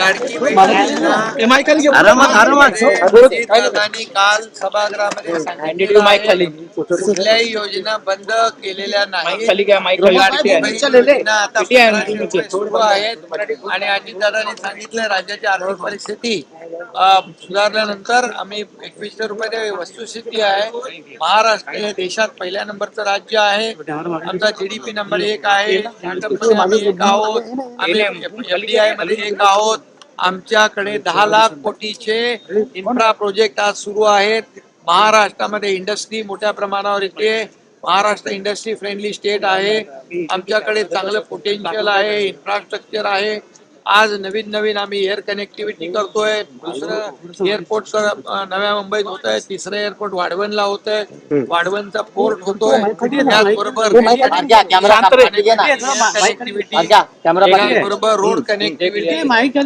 लाडकी दादांनी काल सभागृहामध्ये कुठल्याही योजना बंद केलेल्या नाही सुरू आहेत. आणि अजितदादांनी सांगितलं राज्याची आर्थिक परिस्थिती सुधारल्यानंतर आम्ही एकवीसशे रुपये वस्तुस्थिती आहे. महाराष्ट्र हे देशात पहिल्या नंबरचं राज्य आहे. आमचा जीडीपी नंबर एक आहे. आम्ही एक आहोत. आम्ही एफडीआयमध्ये एक आहोत. आमच्याकडे दहा लाख कोटीचे इन्फ्रा प्रोजेक्ट आज सुरू आहेत. महाराष्ट्रामध्ये इंडस्ट्री मोठ्या प्रमाणावर येते. महाराष्ट्र इंडस्ट्री फ्रेंडली स्टेट आहे. आमच्याकडे चांगलं पोटेन्शियल आहे. इन्फ्रास्ट्रक्चर आहे. आज नवीन नवीन आम्ही एअर कनेक्टिव्हिटी करतोय. दुसरं एअरपोर्ट नव्या मुंबईत होत आहे तिसरं एअरपोर्ट वाढवणला होत आहे वाढवणचा पोर्ट होतोय. त्याचबरोबर. बरोबर रोड कनेक्टिव्हिटी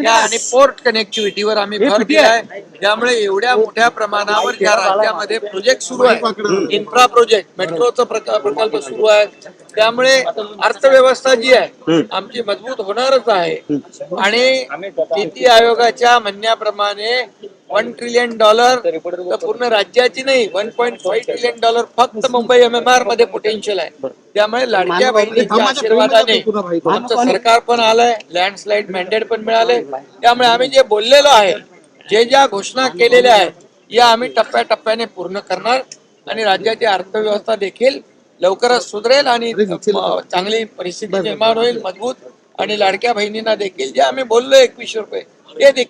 आणि पोर्ट कनेक्टिव्हिटीवर आम्ही भर दिलाय. त्यामुळे एवढ्या मोठ्या प्रमाणावर या राज्यामध्ये प्रोजेक्ट सुरू आहे. इन्फ्रा प्रोजेक्ट मेट्रोचा प्रकल्प सुरू आहे. त्यामुळे अर्थव्यवस्था जी आहे आमची मजबूत होणारच आहे. आणि नीती आयोगाच्या म्हणण्याप्रमाणे वन ट्रिलियन डॉलर तर पूर्ण राज्याची नाही one point five trillion dollar फक्त मुंबई एमएमआरमध्ये पोटेन्शियल आहे. त्यामुळे लाडक्या बहिणीच्या आशीर्वादाने आमचं सरकार पण आलंय लँडस्लाईड मॅन्डेट पण मिळाले. त्यामुळे आम्ही जे बोललेलो आहे जे ज्या घोषणा केलेल्या आहेत या आम्ही टप्प्याटप्प्याने पूर्ण करणार. आणि राज्याची अर्थव्यवस्था देखील लवकरच सुधरेल आणि चांगली परिस्थिती निर्माण होईल मजबूत आणि लाडक्या बहिणींना देखील. जे आम्ही बोललो एकवीसशे रुपये ते देखील